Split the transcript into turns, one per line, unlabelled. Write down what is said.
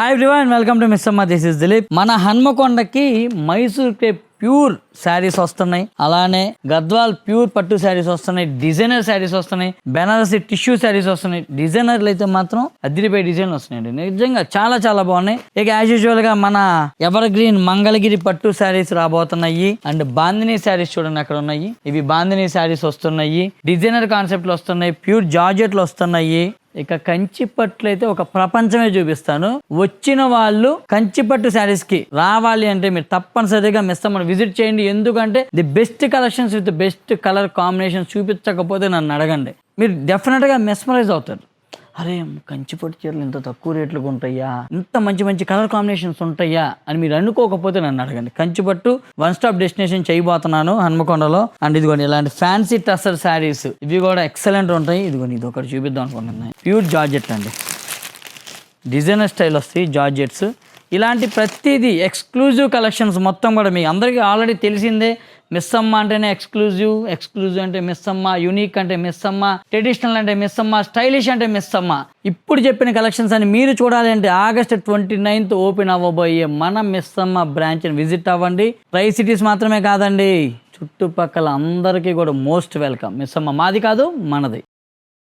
Hi everyone welcome to miss Amma this is Dilip మన హన్మకొండకి Mysore crepe pure saris వస్తున్నాయి. అలానే గద్వాల్ ప్యూర్ పట్టు శారీస్ వస్తున్నాయి. డిజైనర్ శారీస్ వస్తున్నాయి. బెనారసి టిష్యూ శారీస్ వస్తున్నాయి. డిజైనర్లు అయితే మాత్రం అదిరిపోయి డిజైన్లు వస్తున్నాయండి. నిజంగా చాలా చాలా బాగున్నాయి. ఇక యాజ్ యూజువల్గా మన ఎవర్ గ్రీన్ మంగళగిరి పట్టు శారీస్ రాబోతున్నాయి. అండ్ బాందిని శారీస్ చూడండి అక్కడ ఉన్నాయి. ఇవి బాందిని శారీస్ వస్తున్నాయి. డిజైనర్ కాన్సెప్ట్లు వస్తున్నాయి. ప్యూర్ జార్జెట్లు వస్తున్నాయి. ఇక కంచిపట్లు అయితే ఒక ప్రపంచమే చూపిస్తాను. వచ్చిన వాళ్ళు కంచిపట్టు శారీస్కి రావాలి అంటే మీరు తప్పనిసరిగా మిస్ మనం విజిట్ చేయండి. ఎందుకంటే the best collections with best colour combination చూపించకపోతే నన్ను అడగండి. మీరు డెఫినెట్గా మెస్మరైజ్ అవుతారు. అరే కంచిపట్టు చీరలు ఇంత తక్కువ రేట్లకు ఉంటాయా? ఇంత మంచి మంచి కలర్ కాంబినేషన్స్ ఉంటాయా? అని మీరు అనుకోకపోతే నన్ను అడగండి. కంచిపట్టు వన్ స్టాప్ డెస్టినేషన్ చేయబోతున్నాను హన్మకొండలో. అండ్ ఇదిగోండి ఇలాంటి ఫ్యాన్సీ టసర్ శారీస్ ఇవి కూడా ఎక్సలెంట్ ఉంటాయి. ఇదిగోండి ఇది ఒకటి చూపిద్దాం అనుకుంటున్నాను ప్యూర్ జార్జెట్ అండి. డిజైనర్ స్టైల్ వస్తాయి జార్జెట్స్. ఇలాంటి ప్రతిదీ ఎక్స్క్లూజివ్ కలెక్షన్స్ మొత్తం కూడా మీ అందరికీ ఆల్రెడీ తెలిసిందే. మిస్ అమ్మ అంటేనే ఎక్స్క్లూజివ్ ఎక్స్క్లూజివ్ అంటే మిస్ అమ్మ యూనిక్ అంటే మిస్ అమ్మ ట్రెడిషనల్ అంటే మిస్ అమ్మ స్టైలిష్ అంటే మిస్ అమ్మ ఇప్పుడు చెప్పిన కలెక్షన్స్ అని మీరు చూడాలి అంటే ఆగస్ట్ ట్వంటీ నైన్త్ ఓపెన్ అవ్వబోయే మన మిస్ అమ్మ బ్రాంచ్ని విజిట్ అవ్వండి. ట్రై సిటీస్ మాత్రమే కాదండి. చుట్టుపక్కల అందరికీ కూడా మోస్ట్ వెల్కమ్ మిస్ అమ్మ మాది కాదు మనది.